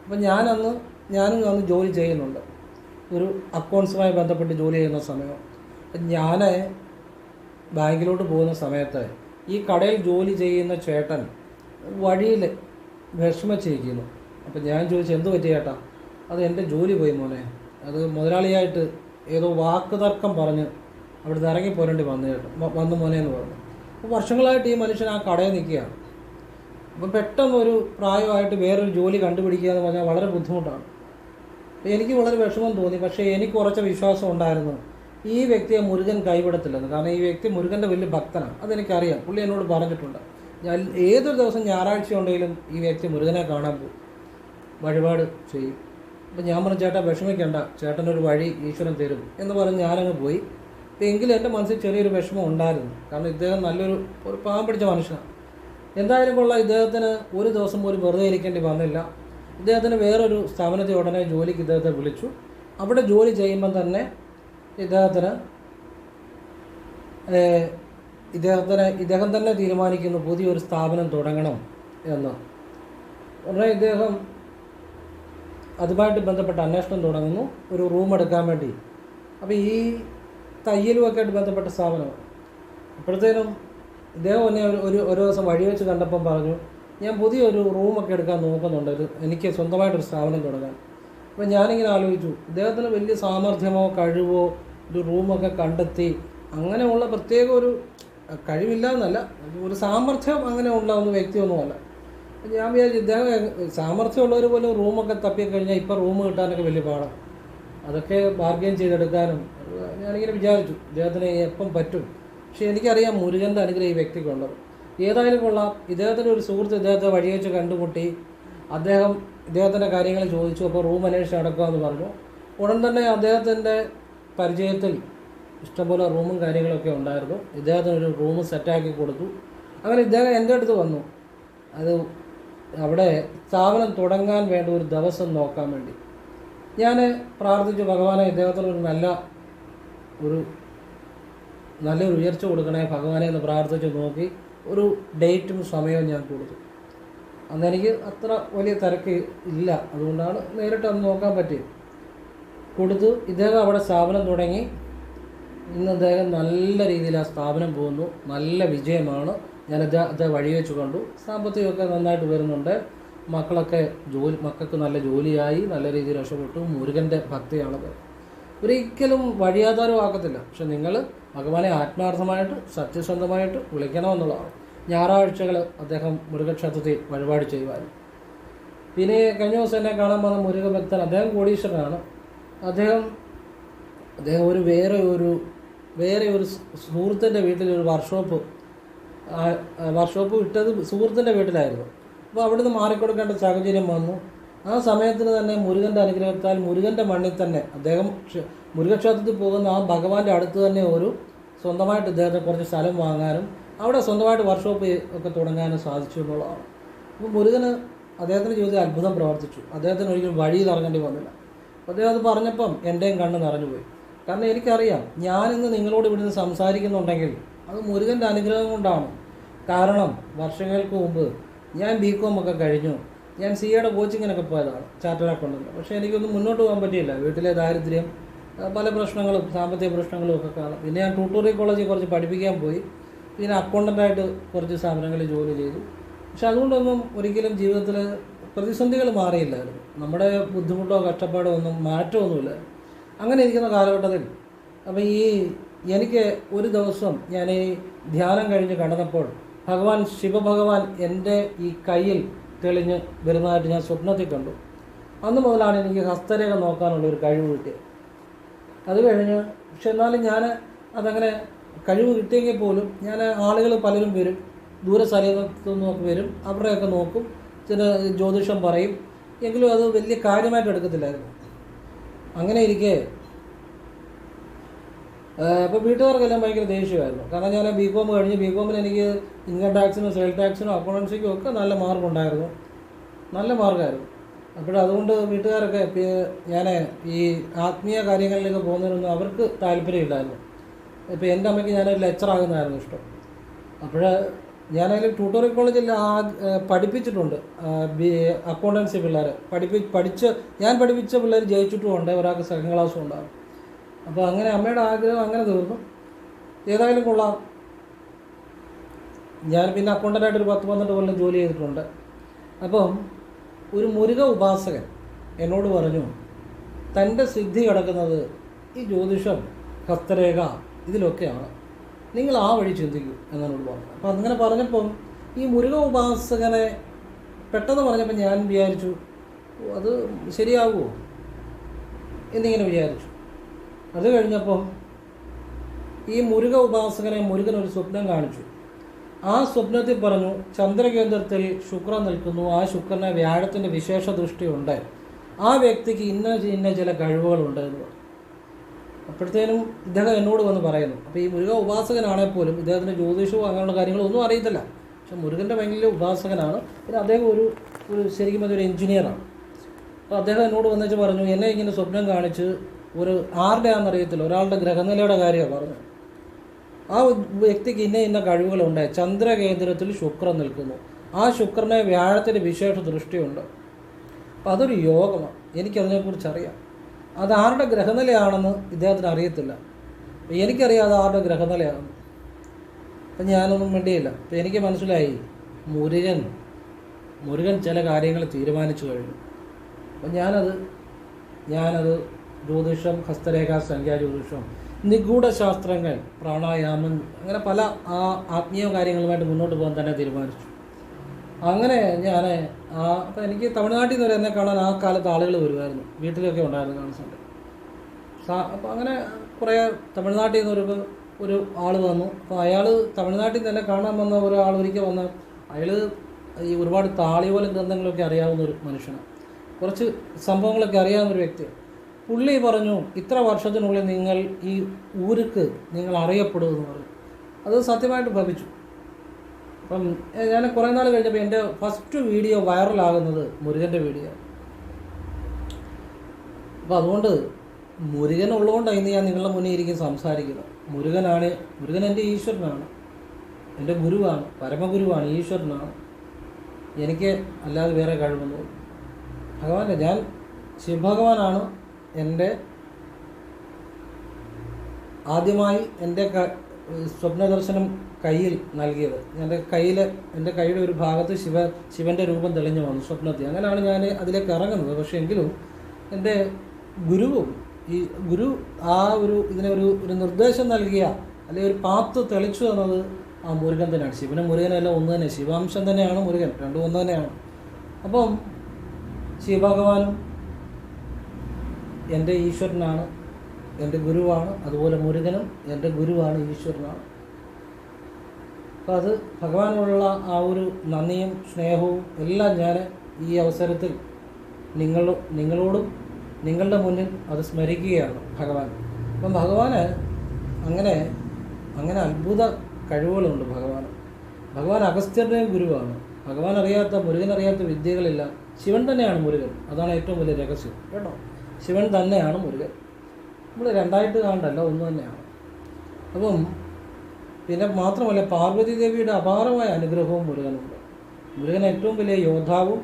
അപ്പോൾ ഞാനന്ന് ഞാനും അന്ന് ജോലി ചെയ്യുന്നുണ്ട്. ഒരു അക്കൗണ്ട്സുമായി ബന്ധപ്പെട്ട് ജോലി ചെയ്യുന്ന സമയം. ഞാൻ ബാങ്കിലോട്ട് പോകുന്ന സമയത്ത് ഈ കടയിൽ ജോലി ചെയ്യുന്ന ചേട്ടൻ വഴിയിൽ വിഷമിച്ചിരിക്കുന്നു അപ്പം ഞാൻ ചോദിച്ചു എന്ത് പറ്റി ചേട്ടാ അത് എന്റെ ജോലി പോയി മോനെ. അത് മുതലാളിയായിട്ട് ഏതോ വാക്ക് തർക്കം പറഞ്ഞ് അവിടുന്ന് ഇറങ്ങി പോരേണ്ടി വന്നു ചേട്ടാ വന്നു മോനെ എന്ന് പറഞ്ഞു. അപ്പോൾ വർഷങ്ങളായിട്ട് ഈ മനുഷ്യൻ ആ കടയിൽ നിൽക്കുകയാണ്. അപ്പം പെട്ടെന്ന് ഒരു പ്രായമായിട്ട് വേറൊരു ജോലി കണ്ടുപിടിക്കുക എന്ന് പറഞ്ഞാൽ വളരെ ബുദ്ധിമുട്ടാണ്. എനിക്ക് വളരെ വിഷമം തോന്നി. പക്ഷേ എനിക്ക് കുറച്ച് വിശ്വാസം ഉണ്ടായിരുന്നു. ഈ വ്യക്തിയെ മുരുകൻ കൈവിടത്തില്ലെന്ന്. കാരണം ഈ വ്യക്തി മുരുകന്റെ വലിയ ഭക്തനാണ്. അതെനിക്കറിയാം. പുള്ളി എന്നോട് പറഞ്ഞിട്ടുണ്ട്. ഞാൻ ഏതൊരു ദിവസം ഞായറാഴ്ച ഉണ്ടെങ്കിലും ഈ വ്യക്തി മുരുകനെ കാണാൻ പോകും വഴിപാട് ചെയ്യും. അപ്പം ഞാൻ പറഞ്ഞു ചേട്ടാ വിഷമിക്കണ്ട. ചേട്ടനൊരു വഴി ഈശ്വരൻ തരും. എന്ന് പറഞ്ഞ് ഞാനങ്ങ് പോയി. എങ്കിലും എന്റെ മനസ്സിൽ ചെറിയൊരു വിഷമം ഉണ്ടായിരുന്നു. കാരണം ഇദ്ദേഹം നല്ലൊരു ഒരു പാവം പിടിച്ച മനുഷ്യനാണ്. എന്തായാലും കൊള്ളാം. ഇദ്ദേഹത്തിന് ഒരു ദിവസം പോലും വെറുതെ ഇരിക്കേണ്ടി വന്നില്ല. ഇദ്ദേഹത്തിന് വേറൊരു സ്ഥാപനത്തിൽ ഉടനെ ജോലിക്ക് ഇദ്ദേഹത്തെ വിളിച്ചു. അവിടെ ജോലി ചെയ്യുമ്പം തന്നെ ഇദ്ദേഹത്തിന് ഇദ്ദേഹത്തിന് ഇദ്ദേഹം തന്നെ തീരുമാനിക്കുന്നു പുതിയൊരു സ്ഥാപനം തുടങ്ങണം എന്ന്. ഉടനെ ഇദ്ദേഹം അതുമായിട്ട് ബന്ധപ്പെട്ട അന്വേഷണം തുടങ്ങുന്നു. ഒരു റൂം എടുക്കാൻ വേണ്ടി. അപ്പോൾ ഈ തയ്യലുമൊക്കെ ആയിട്ട് ബന്ധപ്പെട്ട സ്ഥാപനം. അപ്പോഴത്തേനും ഇദ്ദേഹം എന്നെ ഒരു ഒരു ദിവസം വഴി വെച്ച് കണ്ടപ്പം പറഞ്ഞു ഞാൻ പുതിയൊരു റൂമൊക്കെ എടുക്കാൻ നോക്കുന്നുണ്ട്. ഒരു എനിക്ക് സ്വന്തമായിട്ടൊരു സ്ഥാപനം തുടങ്ങാൻ. അപ്പോൾ ഞാനിങ്ങനെ ആലോചിച്ചു ഇദ്ദേഹത്തിന് വലിയ സാമർഥ്യമോ കഴിവോ ഒരു റൂമൊക്കെ കണ്ടെത്തി അങ്ങനെയുള്ള പ്രത്യേക ഒരു കഴിവില്ല എന്നല്ല ഒരു സാമർഥ്യം അങ്ങനെ ഉണ്ടാവുന്ന വ്യക്തിയൊന്നുമല്ല. ഞാൻ വിചാരിച്ചു ഇദ്ദേഹം സാമർഥ്യമുള്ളവർ പോലും റൂമൊക്കെ തപ്പിക്കഴിഞ്ഞാൽ ഇപ്പോൾ റൂം കിട്ടാനൊക്കെ വലിയ പാടാണ് അതൊക്കെ ബാർഗെയിൻ ചെയ്തെടുക്കാനും ഞാനിങ്ങനെ വിചാരിച്ചു ഇദ്ദേഹത്തിന് എപ്പം പറ്റും. പക്ഷേ എനിക്കറിയാം മുരുകന്റെ അനുഗ്രഹം ഈ വ്യക്തിക്കുള്ളത്. ഏതായാലും കൊള്ളാം. ഇദ്ദേഹത്തിന്റെ ഒരു സുഹൃത്ത് ഇദ്ദേഹത്തെ വഴി വെച്ച് കണ്ടുമുട്ടി. അദ്ദേഹം ഇദ്ദേഹത്തിന്റെ കാര്യങ്ങൾ ചോദിച്ചു. അപ്പോൾ റൂം അന്വേഷിച്ച് എന്ന് പറഞ്ഞു. ഉടൻ തന്നെ അദ്ദേഹത്തിന്റെ പരിചയത്തിൽ ഇഷ്ടംപോലെ റൂമും കാര്യങ്ങളൊക്കെ ഉണ്ടായിരുന്നു. ഇദ്ദേഹത്തിന് ഒരു റൂം സെറ്റാക്കി കൊടുത്തു. അങ്ങനെ ഇദ്ദേഹം എന്റെ അടുത്ത് വന്നു. അത് അവിടെ സ്ഥാപനം തുടങ്ങാൻ വേണ്ട ഒരു ദിവസം നോക്കാൻ വേണ്ടി. ഞാൻ പ്രാർത്ഥിച്ചു ഭഗവാനെ ഇദ്ദേഹത്തിന് ഒരു നല്ല ഒരു നല്ലൊരു ഉയർച്ച കൊടുക്കണേ. ഭഗവാനെ എന്ന് പ്രാർത്ഥിച്ച് നോക്കി. ഒരു ഡേറ്റും സമയവും ഞാൻ കൊടുത്തു. അന്ന് എനിക്ക് അത്ര വലിയ തിരക്ക് ഇല്ല. അതുകൊണ്ടാണ് നേരിട്ട് അന്ന് നോക്കാൻ പറ്റിയത്. കൊടുത്തു. ഇദ്ദേഹം അവിടെ സ്ഥാപനം തുടങ്ങി. ഇന്ന് അദ്ദേഹം നല്ല രീതിയിൽ ആ സ്ഥാപനം പോകുന്നു. നല്ല വിജയമാണ്. ഞാൻ അദ്ദേഹം അദ്ദേഹം വഴി വെച്ച് കണ്ടു. സാമ്പത്തികമൊക്കെ നന്നായിട്ട് വരുന്നുണ്ട്. മക്കളൊക്കെ ജോലി മക്കൾക്ക് നല്ല ജോലിയായി നല്ല രീതിയിൽ രക്ഷപ്പെട്ടു. മുരുകന്റെ ഭക്തിയാണത് ഒരിക്കലും വഴിയാധാരമാക്കത്തില്ല പക്ഷെ നിങ്ങൾ ഭഗവാനെ ആത്മാർത്ഥമായിട്ട് സത്യസന്ധമായിട്ട് വിളിക്കണമെന്നുള്ളതാണ്. ഞായറാഴ്ചകൾ അദ്ദേഹം മുരുകക്ഷേത്രത്തിൽ വഴിപാട് ചെയ്യുവാനും പിന്നെ കഴിഞ്ഞ ദിവസം എന്നെ കാണാൻ വന്ന മുരുകഭക്തൻ അദ്ദേഹം കോടീശ്വരനാണ്. അദ്ദേഹം അദ്ദേഹം ഒരു വേറെ ഒരു വേറെ ഒരു സുഹൃത്തിന്റെ വീട്ടിൽ ഒരു വർക്ക്ഷോപ്പ് വർക്ക്ഷോപ്പ് ഇട്ടത് സുഹൃത്തിന്റെ വീട്ടിലായിരുന്നു. അപ്പോൾ അവിടുന്ന് മാറിക്കൊടുക്കേണ്ട സാഹചര്യം വന്നു. ആ സമയത്തിന് തന്നെ മുരുകന്റെ അനുഗ്രഹത്താൽ മുരുകന്റെ മണ്ണിൽ തന്നെ അദ്ദേഹം ക്ഷ- മുരുകക്ഷേത്രത്തിൽ പോകുന്ന ആ ഭഗവാന്റെ അടുത്ത് തന്നെ ഒരു സ്വന്തമായിട്ട് ഇദ്ദേഹത്തെ കുറച്ച് സ്ഥലം വാങ്ങാനും അവിടെ സ്വന്തമായിട്ട് വർക്ക്ഷോപ്പ് ഒക്കെ തുടങ്ങാനും സാധിച്ചു എന്നുള്ളതാണ്. അപ്പോൾ മുരുകന് അദ്ദേഹത്തിന്റെ ജീവിതത്തിൽ അത്ഭുതം പ്രവർത്തിച്ചു. അദ്ദേഹത്തിന് ഒരിക്കലും വഴിയിൽ ഇറങ്ങേണ്ടി വന്നില്ല. അദ്ദേഹം അത് പറഞ്ഞപ്പം എന്റെയും കണ്ണ് നിറഞ്ഞുപോയി. കാരണം എനിക്കറിയാം ഞാനിന്ന് നിങ്ങളോട് ഇവിടുന്ന് സംസാരിക്കുന്നുണ്ടെങ്കിൽ അത് മുരുകന്റെ അനുഗ്രഹം കൊണ്ടാണ്. കാരണം വർഷങ്ങൾക്ക് മുമ്പ് ഞാൻ ബി കോം ഒക്കെ കഴിഞ്ഞു. ഞാൻ സി എയുടെ കോച്ചിങ്ങിനൊക്കെ പോയതാണ് ചാർട്ടേഡ് അക്കൗണ്ടന്റ് പക്ഷേ എനിക്കൊന്നും മുന്നോട്ട് പോകാൻ പറ്റിയില്ല. വീട്ടിലെ ദാരിദ്ര്യം പല പ്രശ്നങ്ങളും സാമ്പത്തിക പ്രശ്നങ്ങളും ഒക്കെ കാണും. പിന്നെ ഞാൻ ട്യൂട്ടോറിയൽ കോളേജിൽ കുറച്ച് പഠിപ്പിക്കാൻ പോയി. പിന്നെ അക്കൗണ്ടന്റായിട്ട് കുറച്ച് സ്ഥാപനങ്ങളിൽ ജോലി ചെയ്തു. പക്ഷെ അതുകൊണ്ടൊന്നും ഒരിക്കലും ജീവിതത്തിൽ പ്രതിസന്ധികൾ മാറിയില്ലായിരുന്നു. നമ്മുടെ ബുദ്ധിമുട്ടോ കഷ്ടപ്പാടോ ഒന്നും മാറ്റമൊന്നുമില്ല. അങ്ങനെ ഇരിക്കുന്ന കാലഘട്ടത്തിൽ അപ്പോൾ ഈ എനിക്ക് ഒരു ദിവസം ഞാൻ ഈ ധ്യാനം കഴിഞ്ഞ് കണ്ടപ്പോൾ ഭഗവാൻ ശിവഭഗവാൻ എന്റെ ഈ കയ്യിൽ തെളിഞ്ഞ് വരുന്നതായിട്ട് ഞാൻ സ്വപ്നത്തിൽ കണ്ടു. അന്ന് മുതലാണ് എനിക്ക് ഹസ്തരേഖ നോക്കാനുള്ള ഒരു കഴിവ് കിട്ടിയത്. അത് കഴിഞ്ഞ് പക്ഷെ എന്നാലും ഞാൻ അതങ്ങനെ കഴിവ് കിട്ടിയെങ്കിൽ പോലും ഞാൻ ആളുകൾ പലരും വരും ദൂര സ്ഥലത്തു നിന്നൊക്കെ വരും അവരുടെയൊക്കെ നോക്കും ചില ജ്യോതിഷം പറയും. എങ്കിലും അത് വലിയ കാര്യമായിട്ട് എടുക്കത്തില്ലായിരുന്നു. അങ്ങനെ ഇരിക്കെ അപ്പോൾ വീട്ടുകാർക്കെല്ലാം ഭയങ്കര ദേഷ്യമായിരുന്നു. കാരണം ഞാൻ ബി കോം കഴിഞ്ഞ് ബി കോമിൽ എനിക്ക് ഇൻകം ടാക്സിനും സെയിൽ ടാക്സിനും അക്കൗണ്ടൻസിക്കും ഒക്കെ നല്ല മാർഗമുണ്ടായിരുന്നു നല്ല മാർക്കായിരുന്നു അപ്പോൾ അതുകൊണ്ട് വീട്ടുകാരൊക്കെ ഞാൻ ഈ ആത്മീയ കാര്യങ്ങളിലേക്ക് പോകുന്നതിനൊന്നും അവർക്ക് താല്പര്യമില്ലായിരുന്നു. ഇപ്പോൾ എന്റെ അമ്മയ്ക്ക് ഞാനൊരു ലെക്ചറാകുന്നതായിരുന്നു ഇഷ്ടം. അപ്പോൾ ഞാനതിൽ ട്യൂട്ടോറിയൽ കോളേജിൽ ആ പഠിപ്പിച്ചിട്ടുണ്ട്. ബി അക്കൗണ്ടൻസി പിള്ളേരെ. പഠിപ്പി പഠിച്ച് ഞാൻ പഠിപ്പിച്ച പിള്ളേർ ജയിച്ചിട്ടുമുണ്ട്. ഒരാൾക്ക് സെക്കൻഡ് ക്ലാസ്സും ഉണ്ടാകും അപ്പോൾ അങ്ങനെ അമ്മയുടെ ആഗ്രഹം അങ്ങനെ തീർന്നു. ഏതായാലും കൊള്ളാം. ഞാൻ പിന്നെ അക്കൗണ്ടന്റായിട്ട് ഒരു പത്ത് പന്ത്രണ്ട് കൊല്ലം ജോലി ചെയ്തിട്ടുണ്ട്. അപ്പം ഒരു മുരുക ഉപാസകൻ എന്നോട് പറഞ്ഞു തന്റെ സിദ്ധി കിടക്കുന്നത് ഈ ജ്യോതിഷം ഹസ്തരേഖ ഇതിലൊക്കെയാണ്. നിങ്ങൾ ആ വഴി ചിന്തിക്കൂ എന്നോട് പറഞ്ഞു അപ്പം അങ്ങനെ പറഞ്ഞപ്പം ഈ മുരുക ഉപാസകനെ പെട്ടെന്ന് പറഞ്ഞപ്പോൾ ഞാൻ വിചാരിച്ചു അത് ശരിയാകുമോ എന്നിങ്ങനെ വിചാരിച്ചു. അത് കഴിഞ്ഞപ്പം ഈ മുരുക ഉപാസകനെ മുരുകൻ ഒരു സ്വപ്നം കാണിച്ചു. ആ സ്വപ്നത്തിൽ പറഞ്ഞു ചന്ദ്രകേന്ദ്രത്തിൽ ശുക്രൻ നിൽക്കുന്നു. ആ ശുക്രനെ വ്യാഴത്തിന്റെ വിശേഷ ദൃഷ്ടിയുണ്ട് ആ വ്യക്തിക്ക് ഇന്ന ഇന്ന ചില കഴിവുകളുണ്ട് എന്ന് പറഞ്ഞു. അപ്പോഴത്തേനും ഇദ്ദേഹം എന്നോട് വന്ന് പറയുന്നു. അപ്പോൾ ഈ മുരുക ഉപാസകനാണെ പോലും ഇദ്ദേഹത്തിന്റെ ജ്യോതിഷവും അങ്ങനെയുള്ള കാര്യങ്ങളൊന്നും അറിയത്തില്ല. പക്ഷെ മുരുകന്റെ ഭയങ്കര ഉപാസകനാണ്. പിന്നെ അദ്ദേഹം ഒരു ഒരു ശരിക്കും അതൊരു എഞ്ചിനീയറാണ് അപ്പോൾ അദ്ദേഹം എന്നോട് വന്നിട്ട് പറഞ്ഞു എന്നെ ഇങ്ങനെ സ്വപ്നം കാണിച്ച് ഒരു ആരുടെ ആണെന്നറിയത്തില്ല ഒരാളുടെ ഗ്രഹനിലയുടെ കാര്യമാണ് പറഞ്ഞു ആ വ്യക്തിക്ക് ഇന്ന ഇന്ന കഴിവുകളുണ്ട് ചന്ദ്രകേന്ദ്രത്തിൽ ശുക്രൻ നിൽക്കുന്നു. ആ ശുക്രനെ വ്യാഴത്തിന്റെ വിശേഷ ദൃഷ്ടിയുണ്ട്. അപ്പം അതൊരു യോഗമാണ്. എനിക്കതിനെക്കുറിച്ച് അറിയാം അത് ആരുടെ ഗ്രഹനിലയാണെന്ന് ഇദ്ദേഹത്തിന് അറിയത്തില്ല. എനിക്കറിയാതെ ആരുടെ ഗ്രഹനിലയാണെന്ന്. അപ്പം ഞാനൊന്നും വേണ്ടിയില്ല അപ്പം എനിക്ക് മനസ്സിലായി മുരുകൻ മുരുകൻ ചില കാര്യങ്ങൾ തീരുമാനിച്ചു കഴിഞ്ഞു. അപ്പം ഞാനത് ഞാനത് ജ്യോതിഷം ഹസ്തരേഖ സംഖ്യാ ജ്യോതിഷം നിഗൂഢ ശാസ്ത്രങ്ങൾ പ്രാണായാമം അങ്ങനെ പല ആ ആത്മീയ കാര്യങ്ങളുമായിട്ട് മുന്നോട്ട് പോകാൻ തന്നെ തീരുമാനിച്ചു. അങ്ങനെ ഞാൻ ആ അപ്പം എനിക്ക് തമിഴ്നാട്ടിൽ നിന്ന് വരെ എന്നെ കാണാൻ ആ കാലത്ത് ആളുകൾ വരുമായിരുന്നു. വീട്ടിലൊക്കെ ഉണ്ടായിരുന്നു കാണുന്നുണ്ട് അപ്പോൾ അപ്പം അങ്ങനെ കുറേ തമിഴ്നാട്ടിൽ നിന്ന് ഒരു ഒരു ആൾ വന്നു. അപ്പോൾ അയാൾ തമിഴ്നാട്ടിൽ നിന്ന് തന്നെ കാണാൻ വന്ന ഒരാൾ ഒരിക്കൽ വന്ന അയാൾ ഈ ഒരുപാട് താളി താളിയോല ഗ്രന്ഥങ്ങളൊക്കെ അറിയാവുന്ന ഒരു മനുഷ്യനാണ് കുറച്ച് സംഭവങ്ങളൊക്കെ അറിയാവുന്ന ഒരു വ്യക്തിയാണ് പുള്ളി പറഞ്ഞു ഇത്ര വർഷത്തിനുള്ളിൽ നിങ്ങൾ ഈ ഊരുക്ക് നിങ്ങൾ അറിയപ്പെടുമെന്ന് പറഞ്ഞു. അത് സത്യമായിട്ട് ഭവിച്ചു. അപ്പം ഞാൻ കുറേ നാൾ കഴിഞ്ഞപ്പോൾ എന്റെ ഫസ്റ്റ് വീഡിയോ വൈറലാകുന്നത് മുരുകന്റെ വീഡിയോ അപ്പോൾ അതുകൊണ്ട് മുരുകൻ ഉള്ളതുകൊണ്ടാണ് ഇന്ന് ഞാൻ നിങ്ങളുടെ മുന്നിൽ ഇരിക്കും സംസാരിക്കുന്നത്. മുരുകനാണ് മുരുകൻ എന്റെ ഈശ്വരനാണ്. എന്റെ ഗുരുവാണ് പരമഗുരുവാണ് ഈശ്വരനാണ്. എനിക്ക് അല്ലാതെ വേറെ കഴിവൊന്നും ഭഗവാന്റെ ഞാൻ ശിവഭഗവാനാണ് എന്റെ ആദ്യമായി എന്റെ സ്വപ്നദർശനം കയ്യിൽ നൽകിയത്. എന്റെ കയ്യിൽ എന്റെ കൈയുടെ ഒരു ഭാഗത്ത് ശിവ ശിവന്റെ രൂപം തെളിഞ്ഞു വന്നു സ്വപ്നത്തിൽ. അങ്ങനെയാണ് ഞാൻ അതിലേക്ക് ഇറങ്ങുന്നത്. പക്ഷേ എങ്കിലും എന്റെ ഗുരുവും ഈ ഗുരു ആ ഒരു ഇതിനെ ഒരു ഒരു നിർദ്ദേശം നൽകിയ അല്ലെങ്കിൽ ഒരു പാത്ത് തെളിച്ചു തന്നത് ആ മുരുകൻ തന്നെയാണ്. ശിവനും മുരുകനെല്ലാം ഒന്ന് തന്നെ. ശിവാംശം തന്നെയാണ് മുരുകൻ. രണ്ടും ഒന്ന് തന്നെയാണ്. അപ്പം ശിവഭഗവാനും എന്റെ ഈശ്വരനാണ് എന്റെ ഗുരുവാണ് അതുപോലെ മുരുകനും എന്റെ ഗുരുവാണ് ഈശ്വരനാണ്. അപ്പോൾ അത് ഭഗവാനോടുള്ള ആ ഒരു നന്ദിയും സ്നേഹവും എല്ലാം ഞാൻ ഈ അവസരത്തിൽ നിങ്ങൾ നിങ്ങളോടും നിങ്ങളുടെ മുന്നിൽ അത് സ്മരിക്കുകയാണ് ഭഗവാൻ. അപ്പം ഭഗവാന് അങ്ങനെ അങ്ങനെ അത്ഭുത കഴിവുകളുണ്ട് ഭഗവാൻ ഭഗവാൻ അഗസ്ത്യരുടെയും ഗുരുവാണ്. ഭഗവാൻ അറിയാത്ത മുരുകൻ അറിയാത്ത വിദ്യകളില്ല. ശിവൻ തന്നെയാണ് മുരുകൻ. അതാണ് ഏറ്റവും വലിയ രഹസ്യം കേട്ടോ? ശിവൻ തന്നെയാണ് മുരുകൻ. നമ്മൾ രണ്ടായിട്ട് കാണണ്ടല്ല ഒന്ന് തന്നെയാണ്. അപ്പം പിന്നെ മാത്രമല്ല പാർവതി ദേവിയുടെ അപാരമായ അനുഗ്രഹവും മുരുകനുണ്ട്. മുരുകൻ ഏറ്റവും വലിയ യോദ്ധാവും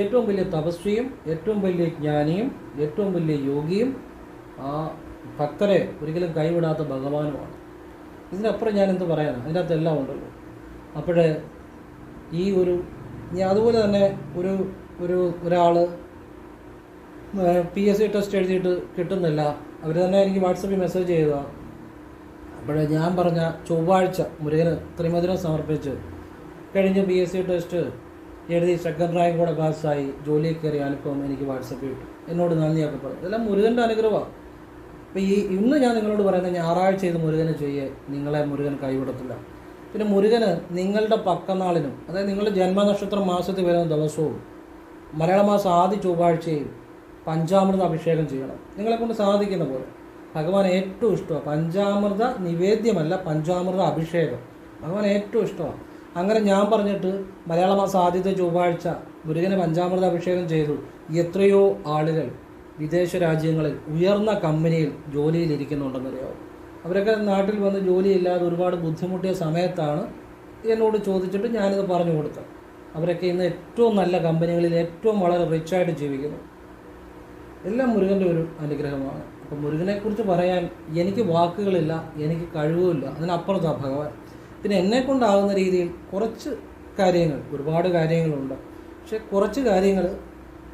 ഏറ്റവും വലിയ തപസ്വിയും ഏറ്റവും വലിയ ജ്ഞാനിയും ഏറ്റവും വലിയ യോഗിയും ആ ഭക്തരെ ഒരിക്കലും കൈവിടാത്ത ഭഗവാനുമാണ്. ഇതിനപ്പുറം ഞാൻ എന്ത് പറയാനാണ് അതിന്റെ അകത്ത് എല്ലാം ഉണ്ടല്ലോ. അപ്പോഴേ ഈ ഒരു അതുപോലെ തന്നെ ഒരു ഒരു ഒരാൾ പി എസ് സി ടെസ്റ്റ് എഴുതിയിട്ട് കിട്ടുന്നില്ല. അവർ തന്നെ എനിക്ക് വാട്സപ്പിൽ മെസ്സേജ് ചെയ്തതാണ് അപ്പോഴേ ഞാൻ പറഞ്ഞ ചൊവ്വാഴ്ച മുരുകന് ത്രിമധുരം സമർപ്പിച്ച് കഴിഞ്ഞ പി എസ് സി ടെസ്റ്റ് എഴുതി സെക്കൻഡ് റാങ്ക് കൂടെ പാസ്സായി ജോലിയിൽ കയറി അനുഭവം എനിക്ക് വാട്സപ്പിൽ ഇട്ടു. എന്നോട് നന്ദിയൊക്കെ പറഞ്ഞു. ഇതെല്ലാം മുരുകന്റെ അനുഗ്രഹമാണ് അപ്പോൾ ഈ ഇന്ന് ഞാൻ നിങ്ങളോട് പറയുന്നത് ഞായറാഴ്ച ഇത് മുരുകന് ചെയ്യേ നിങ്ങളെ മുരുകൻ കൈവിടത്തില്ല. പിന്നെ മുരുകന് നിങ്ങളുടെ പക്കനാളിനും അതായത് നിങ്ങളുടെ ജന്മനക്ഷത്രം മാസത്തിൽ വരുന്ന ദിവസവും മലയാള മാസം ആദ്യ ചൊവ്വാഴ്ചയും പഞ്ചാമൃത അഭിഷേകം ചെയ്യണം. നിങ്ങളെ കൊണ്ട് സാധിക്കുന്ന പോലെ. ഭഗവാൻ ഏറ്റവും ഇഷ്ടമാണ് പഞ്ചാമൃത നിവേദ്യമല്ല പഞ്ചാമൃത അഭിഷേകം. ഭഗവാൻ ഏറ്റവും ഇഷ്ടമാണ് അങ്ങനെ ഞാൻ പറഞ്ഞിട്ട് മലയാള മാസം ആദ്യത്തെ ചൊവ്വാഴ്ച മുരുകന് പഞ്ചാമൃത അഭിഷേകം ചെയ്തു. എത്രയോ ആളുകൾ വിദേശ രാജ്യങ്ങളിൽ ഉയർന്ന കമ്പനിയിൽ ജോലിയിലിരിക്കുന്നുണ്ടെന്ന് ഇരിക്കുന്നുണ്ടെന്നറിയാവും അവരൊക്കെ നാട്ടിൽ വന്ന് ജോലിയില്ലാതെ ഒരുപാട് ബുദ്ധിമുട്ടിയ സമയത്താണ് എന്നോട് ചോദിച്ചിട്ട് ഞാനിത് പറഞ്ഞു കൊടുത്തത്. അവരൊക്കെ ഇന്ന് ഏറ്റവും നല്ല കമ്പനികളിൽ ഏറ്റവും വളരെ റിച്ചായിട്ട് ജീവിക്കുന്നു. എല്ലാം മുരുകന്റെ ഒരു അനുഗ്രഹമാണ്. അപ്പം മുരുകനെക്കുറിച്ച് പറയാൻ എനിക്ക് വാക്കുകളില്ല എനിക്ക് കഴിവുമില്ല. അതിനപ്പുറത്താണ് ഭഗവാൻ. പിന്നെ എന്നെ കൊണ്ടാകുന്ന രീതിയിൽ കുറച്ച് കാര്യങ്ങൾ ഒരുപാട് കാര്യങ്ങളുണ്ട്. പക്ഷെ കുറച്ച് കാര്യങ്ങൾ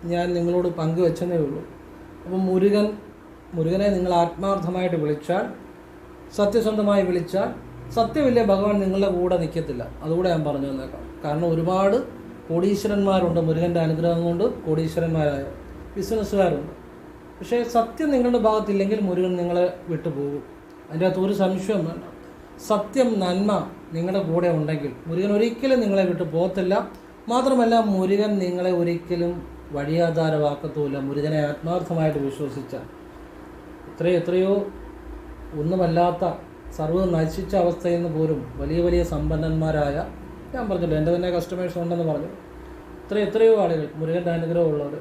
ഞാൻ നിങ്ങളോട് പങ്കുവെച്ചതേ ഉള്ളൂ. അപ്പം മുരുകൻ മുരുകനെ നിങ്ങൾ ആത്മാർത്ഥമായിട്ട് വിളിച്ചാൽ സത്യസന്ധമായി വിളിച്ചാൽ സത്യമില്ലേ ഭഗവാൻ നിങ്ങളുടെ കൂടെ നിൽക്കത്തില്ല. അതുകൂടെ ഞാൻ പറഞ്ഞു തന്നേക്കാം. കാരണം ഒരുപാട് കോടീശ്വരന്മാരുണ്ട് മുരുകന്റെ അനുഗ്രഹം കൊണ്ട് കോടീശ്വരന്മാരായ ബിസിനസ്സുകാരുണ്ട്. പക്ഷേ സത്യം നിങ്ങളുടെ ഭാഗത്തില്ലെങ്കിൽ മുരുകൻ നിങ്ങളെ വിട്ടുപോകും. അതിന്റെ അകത്ത് ഒരു സംശയവും വേണ്ട. സത്യം നന്മ നിങ്ങളുടെ കൂടെ ഉണ്ടെങ്കിൽ മുരുകൻ ഒരിക്കലും നിങ്ങളെ വിട്ടു പോകത്തില്ല. മാത്രമല്ല മുരുകൻ നിങ്ങളെ ഒരിക്കലും വഴിയാധാരമാക്കത്തുമില്ല. മുരുകനെ ആത്മാർത്ഥമായിട്ട് വിശ്വസിച്ചാൽ എത്രയോ എത്രയോ ഒന്നുമല്ലാത്ത സർവ നശിച്ച അവസ്ഥയിൽ നിന്ന് പോലും വലിയ വലിയ സമ്പന്നന്മാരായ ഞാൻ പറഞ്ഞല്ലോ എന്റെ തന്നെ കസ്റ്റമേഴ്സ് ഉണ്ടെന്ന് പറഞ്ഞു. ഇത്ര എത്രയോ ആളുകൾ മുരുകന്റെ അനുഗ്രഹമുള്ളവർ.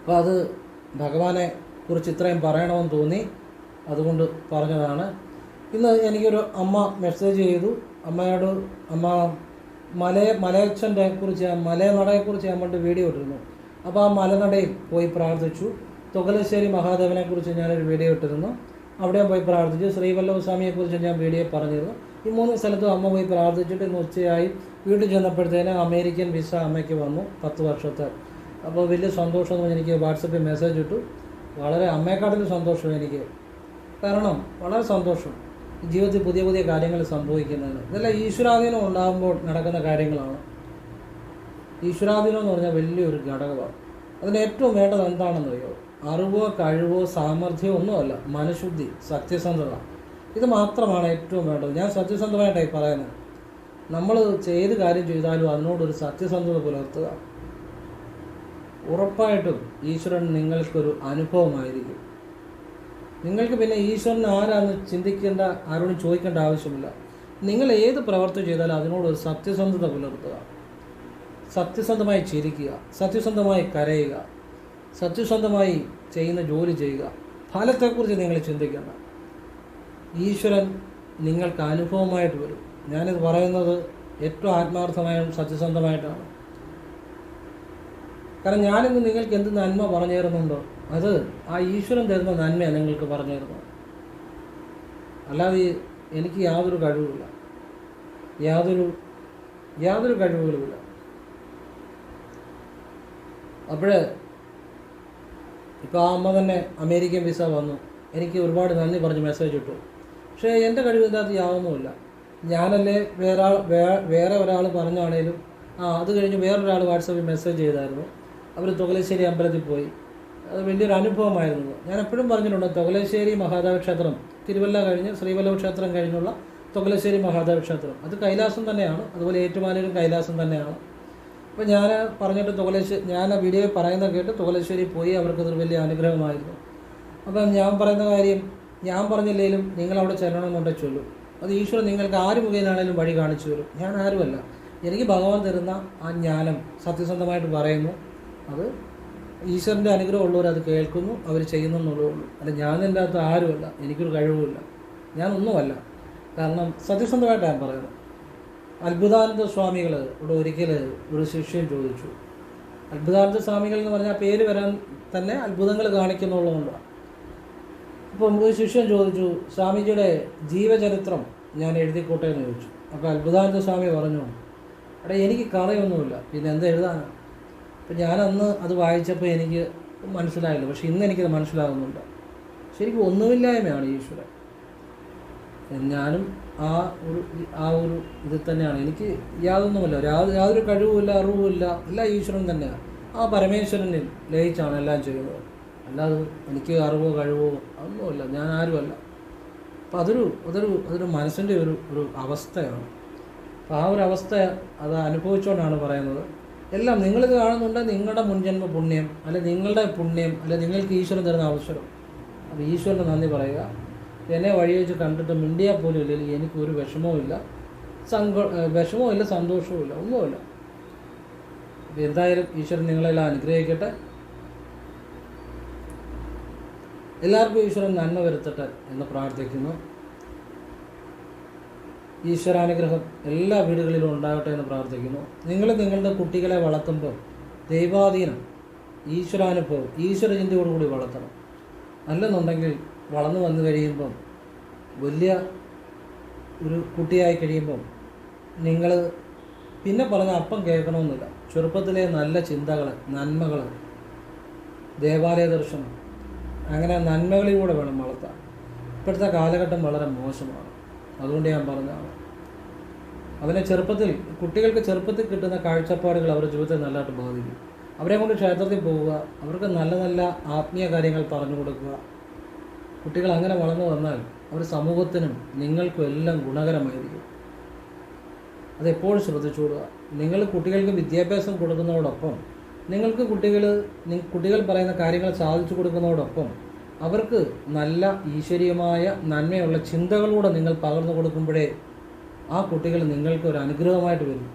അപ്പോൾ അത് ഭഗവാനെ കുറിച്ച് ഇത്രയും പറയണമെന്ന് തോന്നി. അതുകൊണ്ട് പറഞ്ഞതാണ്. ഇന്ന് എനിക്കൊരു അമ്മ മെസ്സേജ് ചെയ്തു. അമ്മയോട് അമ്മ മലയെ മലയച്ഛന്റെ കുറിച്ച് മലയനടയെക്കുറിച്ച് ഞാൻ പണ്ട് വീഡിയോ ഇട്ടിരുന്നു. അപ്പോൾ ആ മലനടയിൽ പോയി പ്രാർത്ഥിച്ചു. തൊകലശ്ശേരി മഹാദേവനെ കുറിച്ച് ഞാനൊരു വീഡിയോ ഇട്ടിരുന്നു. അവിടെയും പോയി പ്രാർത്ഥിച്ചു. ശ്രീവല്ലഭസ്വാമിയെ സ്വാമിയെക്കുറിച്ച് ഞാൻ വീഡിയോ പറഞ്ഞിരുന്നു. ഈ മൂന്ന് സ്ഥലത്തും അമ്മ പോയി പ്രാർത്ഥിച്ചിട്ട് ഇന്ന് ഉച്ചയായി. വീട്ടിൽ ചെന്നപ്പോഴത്തേന് അമേരിക്കൻ വിസ അമ്മയ്ക്ക് വന്നു. പത്ത് വർഷത്തെ അപ്പോൾ വലിയ സന്തോഷം എനിക്ക് വാട്സപ്പിൽ മെസ്സേജ് ഇട്ടു. വളരെ അമ്മയെക്കാട്ടിലും സന്തോഷം എനിക്ക്. കാരണം വളരെ സന്തോഷം ജീവിതത്തിൽ പുതിയ പുതിയ കാര്യങ്ങൾ സംഭവിക്കുന്നതിന്. ഇതെല്ലാം ഈശ്വരാധീനം ഉണ്ടാകുമ്പോൾ നടക്കുന്ന കാര്യങ്ങളാണ്. ഈശ്വരാധീനം എന്ന് പറഞ്ഞാൽ വലിയൊരു ഘടകമാണ്. അതിന് ഏറ്റവും വേണ്ടത് എന്താണെന്നറിയോ? അറിവോ കഴിവോ സാമർഥ്യമോ ഒന്നുമല്ല. മനഃശുദ്ധി സത്യസന്ധത. ഇത് മാത്രമാണ് ഏറ്റവും വേണ്ടത്. ഞാൻ സത്യസന്ധമായിട്ടായി പറയുന്നത്. നമ്മൾ ചെയ്ത് കാര്യം ചെയ്താലും അതിനോടൊരു സത്യസന്ധത പുലർത്തുക. ഉറപ്പായിട്ടും ഈശ്വരൻ നിങ്ങൾക്കൊരു അനുഭവമായിരിക്കും. നിങ്ങൾക്ക് പിന്നെ ഈശ്വരൻ ആരാന്ന് ചിന്തിക്കേണ്ട ആരോടും ചോദിക്കേണ്ട ആവശ്യമില്ല. നിങ്ങൾ ഏത് പ്രവർത്തി ചെയ്താലും അതിനോടൊരു സത്യസന്ധത പുലർത്തുക. സത്യസന്ധമായി ചിരിക്കുക സത്യസന്ധമായി കരയുക സത്യസന്ധമായി ചെയ്യുന്ന ജോലി ചെയ്യുക. ഫലത്തെക്കുറിച്ച് നിങ്ങൾ ചിന്തിക്കേണ്ട. ഈശ്വരൻ നിങ്ങൾക്ക് അനുഭവമായിട്ട് വരും. ഞാനിത് പറയുന്നത് ഏറ്റവും ആത്മാർത്ഥമായും സത്യസന്ധമായിട്ടാണ്. കാരണം ഞാനിന്ന് നിങ്ങൾക്ക് എന്ത് നന്മ പറഞ്ഞു തരുന്നുണ്ടോ അത് ആ ഈശ്വരൻ തരുന്ന നന്മയാണ് നിങ്ങൾക്ക് പറഞ്ഞു തരുന്നത് അല്ലാതെ എനിക്ക് യാതൊരു കഴിവുമില്ല. യാതൊരു യാതൊരു കഴിവുകളുമില്ല. അപ്പോൾ ഇപ്പോൾ ആ അമ്മ തന്നെ അമേരിക്കൻ വിസ വന്നു. എനിക്ക് ഒരുപാട് നന്ദി പറഞ്ഞ് മെസ്സേജ് ഇട്ടു. പക്ഷേ എന്റെ കഴിവ് ഇതിനകത്ത് യാതൊന്നുമില്ല. ഞാനല്ലേ വേറെ വേറെ ഒരാൾ പറഞ്ഞാണേലും ആ അത് കഴിഞ്ഞ് വേറൊരാൾ വാട്സപ്പിൽ മെസ്സേജ് ചെയ്തായിരുന്നു. അവർ തുകലശ്ശേരി അമ്പലത്തിൽ പോയി. അത് വലിയൊരു അനുഭവമായിരുന്നു. ഞാൻ എപ്പോഴും പറഞ്ഞിട്ടുണ്ട് തുകലശ്ശേരി മഹാദേവ ക്ഷേത്രം തിരുവല്ല കഴിഞ്ഞ് ശ്രീവല്ലഭ ക്ഷേത്രം കഴിഞ്ഞുള്ള തുകലശ്ശേരി മഹാദേവ ക്ഷേത്രം അത് കൈലാസം തന്നെയാണ്. അതുപോലെ ഏറ്റുമാനൂരും കൈലാസം തന്നെയാണ്. അപ്പോൾ ഞാൻ പറഞ്ഞിട്ട് തുകലശ്ശേരി ഞാൻ ആ വീഡിയോയിൽ പറയുന്നത് കേട്ട് തുകലശ്ശേരി പോയി അവർക്കതൊരു വലിയ അനുഗ്രഹമായിരുന്നു. അപ്പം ഞാൻ പറയുന്ന കാര്യം ഞാൻ പറഞ്ഞില്ലെങ്കിലും നിങ്ങൾ അവിടെ ചെല്ലണമെന്നുണ്ടെ ചൊല്ലു. അത് ഈശ്വരൻ നിങ്ങൾക്ക് ആര് മുഖേനാണേലും വഴി കാണിച്ചു തരും. ഞാൻ ആരുമല്ല. എനിക്ക് ഭഗവാൻ തരുന്ന ആ ജ്ഞാനം സത്യസന്ധമായിട്ട് പറയുന്നു. അത് ഈശ്വരന്റെ അനുഗ്രഹം ഉള്ളവർ അത് കേൾക്കുന്നു അവർ ചെയ്യുന്നു എന്നുള്ളൂ അല്ല ഞാൻ എന്റെ അകത്ത് ആരുമല്ല എനിക്കൊരു കഴിവുമില്ല. ഞാനൊന്നുമല്ല. കാരണം സത്യസന്ധമായിട്ടാണ് ഞാൻ പറയുന്നത്. അത്ഭുതാനന്ദ സ്വാമികൾ ഇവിടെ ഒരിക്കൽ ഒരു ശിഷ്യൻ ചോദിച്ചു. അത്ഭുതാനന്ദ സ്വാമികൾ എന്ന് പറഞ്ഞാൽ പേര് വരാൻ തന്നെ അത്ഭുതങ്ങൾ കാണിക്കുന്നുള്ളതുകൊണ്ടാണ് അപ്പം ഒരു ശിഷ്യൻ ചോദിച്ചു സ്വാമിജിയുടെ ജീവചരിത്രം ഞാൻ എഴുതിക്കോട്ടെ എന്ന് ചോദിച്ചു. അപ്പോൾ അത്ഭുതാനന്ദ സ്വാമി പറഞ്ഞു എടാ എനിക്ക് കഥയൊന്നുമില്ല പിന്നെ എന്താ എഴുതാനാണ് അപ്പം ഞാൻ അന്ന് അത് വായിച്ചപ്പോൾ എനിക്ക് മനസ്സിലായില്ല. പക്ഷെ ഇന്ന് എനിക്കത് മനസ്സിലാകുന്നുണ്ട്. ശരിക്കും ഒന്നുമില്ലായ്മയാണ് ഈശ്വരൻ. ഞാനും ആ ഒരു ആ ഒരു ഇതിൽ തന്നെയാണ്. എനിക്ക് യാതൊന്നുമില്ല. യാതൊരു കഴിവുമില്ല അറിവുമില്ല. എല്ലാം ഈശ്വരൻ തന്നെയാണ്. ആ പരമേശ്വരനിൽ ലയിച്ചാണ് എല്ലാം ചെയ്യുന്നത്. അല്ലാതെ എനിക്ക് അറിവോ കഴിവോ ഒന്നുമില്ല. ഞാൻ ആരുമല്ല. അപ്പം അതൊരു അതൊരു അതൊരു മനസ്സിന്റെ ഒരു ഒരു അവസ്ഥയാണ്. അപ്പം ആ ഒരു അവസ്ഥ അത് അനുഭവിച്ചുകൊണ്ടാണ് പറയുന്നത്. എല്ലാം നിങ്ങളിത് കാണുന്നുണ്ട് നിങ്ങളുടെ മുൻജന്മ പുണ്യം അല്ലെ നിങ്ങളുടെ പുണ്യം അല്ലെ നിങ്ങൾക്ക് ഈശ്വരൻ തരുന്ന അവസരം. അപ്പോൾ ഈശ്വരന് നന്ദി പറയുക. എന്നെ വഴി വെച്ച് കണ്ടിട്ട് മിണ്ടിയാൽ പോലും ഇല്ലെങ്കിൽ എനിക്കൊരു വിഷമവും ഇല്ല. സങ്ക വിഷമവും ഇല്ല സന്തോഷവും ഇല്ല ഒന്നുമില്ല. എന്തായാലും ഈശ്വരൻ നിങ്ങളെല്ലാം അനുഗ്രഹിക്കട്ടെ. എല്ലാവർക്കും ഈശ്വരൻ നന്മ വരുത്തട്ടെ എന്ന് പ്രാർത്ഥിക്കുന്നു. ഈശ്വരാനുഗ്രഹം എല്ലാ വീടുകളിലും ഉണ്ടാകട്ടെ എന്ന് പ്രാർത്ഥിക്കുന്നു. നിങ്ങൾ നിങ്ങളുടെ കുട്ടികളെ വളർത്തുമ്പോൾ ദൈവാധീനം ഈശ്വരാനുഭവം ഈശ്വരചിന്തയോടുകൂടി വളർത്തണം. അല്ലെന്നുണ്ടെങ്കിൽ വളർന്നു വന്നു കഴിയുമ്പം വലിയ ഒരു കുട്ടിയായി കഴിയുമ്പം നിങ്ങൾ പിന്നെ പറഞ്ഞ അപ്പം കേൾക്കണമെന്നില്ല. ചെറുപ്പത്തിലെ നല്ല ചിന്തകൾ നന്മകൾ ദേവാലയ ദർശനം അങ്ങനെ നന്മകളിലൂടെ വേണം വളർത്താൻ. ഇപ്പോഴത്തെ കാലഘട്ടം വളരെ മോശമാണ്. അതുകൊണ്ട് ഞാൻ പറഞ്ഞതാണ് അതിനെ ചെറുപ്പത്തിൽ കുട്ടികൾക്ക് ചെറുപ്പത്തിൽ കിട്ടുന്ന കാഴ്ചപ്പാടുകൾ അവരുടെ ജീവിതത്തെ നല്ലതായിട്ട് ബാധിക്കും. അവരെ കൊണ്ട് ക്ഷേത്രത്തിൽ പോവുക അവർക്ക് നല്ല നല്ല ആത്മീയ കാര്യങ്ങൾ പറഞ്ഞു കൊടുക്കുക. കുട്ടികൾ അങ്ങനെ വളർന്നു വന്നാൽ അവർ സമൂഹത്തിനും നിങ്ങൾക്കും എല്ലാം ഗുണകരമായിരിക്കും. അതെപ്പോഴും ശ്രദ്ധിച്ചുകൊള്ളുക നിങ്ങൾ കുട്ടികൾക്ക് വിദ്യാഭ്യാസം കൊടുക്കുന്നതോടൊപ്പം നിങ്ങൾക്ക് കുട്ടികൾ കുട്ടികൾ പറയുന്ന കാര്യങ്ങൾ സാധിച്ചു കൊടുക്കുന്നതോടൊപ്പം അവർക്ക് നല്ല ഈശ്വരീയമായ നന്മയുള്ള ചിന്തകളൂടെ നിങ്ങൾ പകർന്നു കൊടുക്കുമ്പോഴേ ആ കുട്ടികൾ നിങ്ങൾക്ക് ഒരു അനുഗ്രഹമായിട്ട് വരും.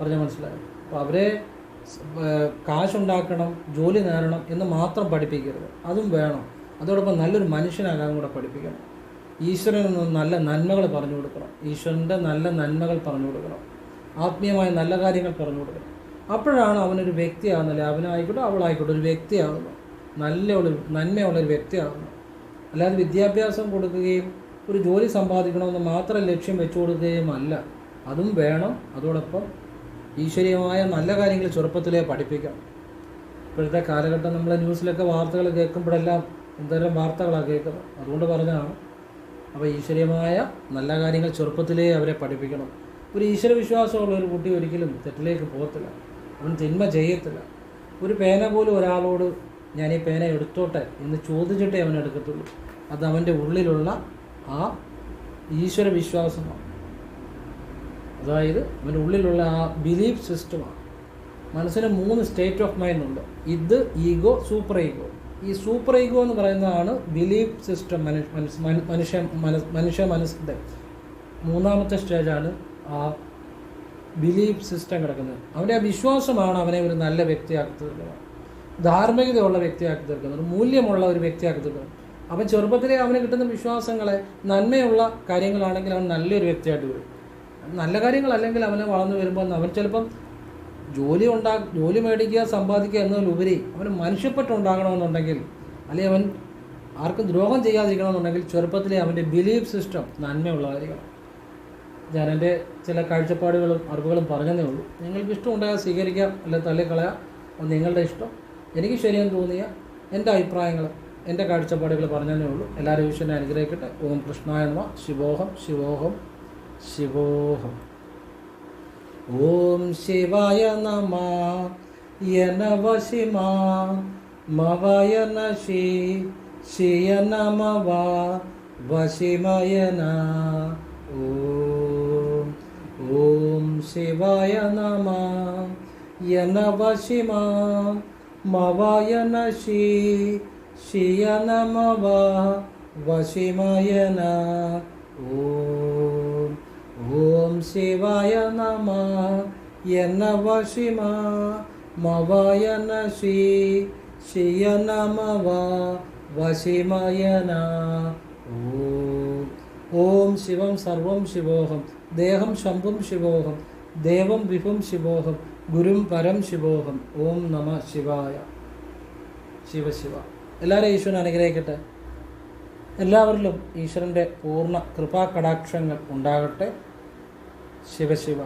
പറഞ്ഞ മനസ്സിലായി? അപ്പോൾ അവരെ കാശുണ്ടാക്കണം ജോലി നേടണം എന്ന് മാത്രം പഠിപ്പിക്കരുത്. അതും വേണം. അതോടൊപ്പം നല്ലൊരു മനുഷ്യനാകാൻ കൂടെ പഠിപ്പിക്കണം. ഈശ്വരൻ നല്ല നന്മകൾ പറഞ്ഞു കൊടുക്കണം. ഈശ്വരന്റെ നല്ല നന്മകൾ പറഞ്ഞു കൊടുക്കണം. ആത്മീയമായ നല്ല കാര്യങ്ങൾ പറഞ്ഞു കൊടുക്കണം. അപ്പോഴാണ് അവനൊരു വ്യക്തിയാകുന്നില്ല അവനായിക്കോട്ടെ അവളായിക്കോട്ടെ ഒരു വ്യക്തിയാകുന്നു നല്ല ഒരു നന്മയുള്ള ഒരു വ്യക്തിയാകുന്നു അല്ലാതെ വിദ്യാഭ്യാസം കൊടുക്കുകയും ഒരു ജോലി സമ്പാദിക്കണമെന്ന് മാത്രം ലക്ഷ്യം വെച്ചു കൊടുക്കുകയും അല്ല അതും വേണം. അതോടൊപ്പം ഈശ്വരീയമായ നല്ല കാര്യങ്ങൾ ചെറുപ്പത്തിലേ പഠിപ്പിക്കാം. ഇപ്പോഴത്തെ കാലഘട്ടം നമ്മൾ ന്യൂസിലൊക്കെ വാർത്തകൾ കേൾക്കുമ്പോഴെല്ലാം എന്തോരം വാർത്തകളാണ് കേൾക്കുന്നത്. അതുകൊണ്ട് പറഞ്ഞതാണ്. അപ്പോൾ ഈശ്വരീയമായ നല്ല കാര്യങ്ങൾ ചെറുപ്പത്തിലേ അവരെ പഠിപ്പിക്കണം. ഒരു ഈശ്വര വിശ്വാസമുള്ള ഒരു കുട്ടി ഒരിക്കലും തെറ്റിലേക്ക് പോകത്തില്ല. അവൻ തിന്മ ചെയ്യത്തില്ല. ഒരു പേന പോലും ഒരാളോട് ഞാൻ ഈ പേന എടുത്തോട്ടെ എന്ന് ചോദിച്ചിട്ടേ അവൻ എടുക്കത്തുള്ളൂ. അത് അവന്റെ ഉള്ളിലുള്ള ആ ഈശ്വര വിശ്വാസമാണ്. അതായത് അവന്റെ ഉള്ളിലുള്ള ആ ബിലീഫ് സിസ്റ്റമാണ് മനസ്സിന് മൂന്ന് സ്റ്റേറ്റ് ഓഫ് മൈൻഡ് ഉണ്ട്. ഇത് ഈഗോ സൂപ്പർ ഈഗോ ഈ സൂപ്പർ ഈഗോ എന്ന് പറയുന്നതാണ് ബിലീഫ് സിസ്റ്റം മനുഷ്യ മനുഷ്യ മനുഷ്യ മനസ്സിന്റെ മൂന്നാമത്തെ സ്റ്റേജാണ് ആ ബിലീഫ് സിസ്റ്റം കിടക്കുന്നത്. അവന്റെ ആ വിശ്വാസമാണ് അവനെ ഒരു നല്ല വ്യക്തിയാക്കി തീർക്കുന്നത് ധാർമ്മികതയുള്ള വ്യക്തിയാക്കി തീർക്കുന്നത് ഒരു മൂല്യമുള്ള ഒരു വ്യക്തിയാക്കി തീർക്കുന്നത് അപ്പം ചെറുപ്പത്തിലെ അവന് കിട്ടുന്ന വിശ്വാസങ്ങളെ നന്മയുള്ള കാര്യങ്ങളാണെങ്കിൽ അവൻ നല്ലൊരു വ്യക്തിയായിട്ട് വരും. നല്ല കാര്യങ്ങളല്ലെങ്കിൽ അവനെ വളർന്നു വരുമ്പോൾ അവൻ ചിലപ്പം ജോലി ഉണ്ടാ ജോലി മേടിക്കുക സമ്പാദിക്കുക എന്നതിലുപരി അവന് മനുഷ്യപ്പെട്ടുണ്ടാകണമെന്നുണ്ടെങ്കിൽ അല്ലെങ്കിൽ അവൻ ആർക്കും ദ്രോഹം ചെയ്യാതിരിക്കണമെന്നുണ്ടെങ്കിൽ ചെറുപ്പത്തിലെ അവന്റെ ബിലീഫ് സിസ്റ്റം നന്മയുള്ളതായിരിക്കണം ഞാൻ എന്റെ ചില കാഴ്ചപ്പാടുകളും അറിവുകളും പറഞ്ഞതേ ഉള്ളൂ. നിങ്ങൾക്ക് ഇഷ്ടമുണ്ടായാൽ സ്വീകരിക്കാം അല്ലെങ്കിൽ തള്ളിക്കളയാം. നിങ്ങളുടെ ഇഷ്ടം. എനിക്ക് ശരിയെന്ന് തോന്നിയ എന്റെ അഭിപ്രായങ്ങൾ എന്റെ കാഴ്ചപ്പാടുകൾ പറഞ്ഞതേ ഉള്ളൂ. എല്ലാവരും ഈശ്വരനെ അനുഗ്രഹിക്കട്ടെ. ഓം കൃഷ്ണായ നമ. ശിവോഹം ശിവോഹം ശിവോഹം. ഓം ശിവായ നമ. യനവ വശിമാ മവയ നശി. ശിയ നമവ. വശിമയന ഓം ഓം ശിവായ നമ. യനവ വശിമാ മവയ നശി ശിയ നമവ വശിമയന ഓം ഓം ശിവായ നമ എന്ന വശിമ മവയ നശി ശിയ നമവ വശിമയന ഓം ഓം ശിവം സർവം ശിവോഹം ദേഹം ശംഭും ശിവോഹം ദേവം വിഭും ശിവോഹം ഗുരും പരം ശിവോഹം ഓം നമ ശിവായ. ശിവശിവ എല്ലാവരും ഈശ്വരൻ അനുഗ്രഹിക്കട്ടെ. എല്ലാവരിലും ഈശ്വരന്റെ പൂർണ കൃപാകടാക്ഷങ്ങൾ ഉണ്ടാകട്ടെ. ശിവശിവ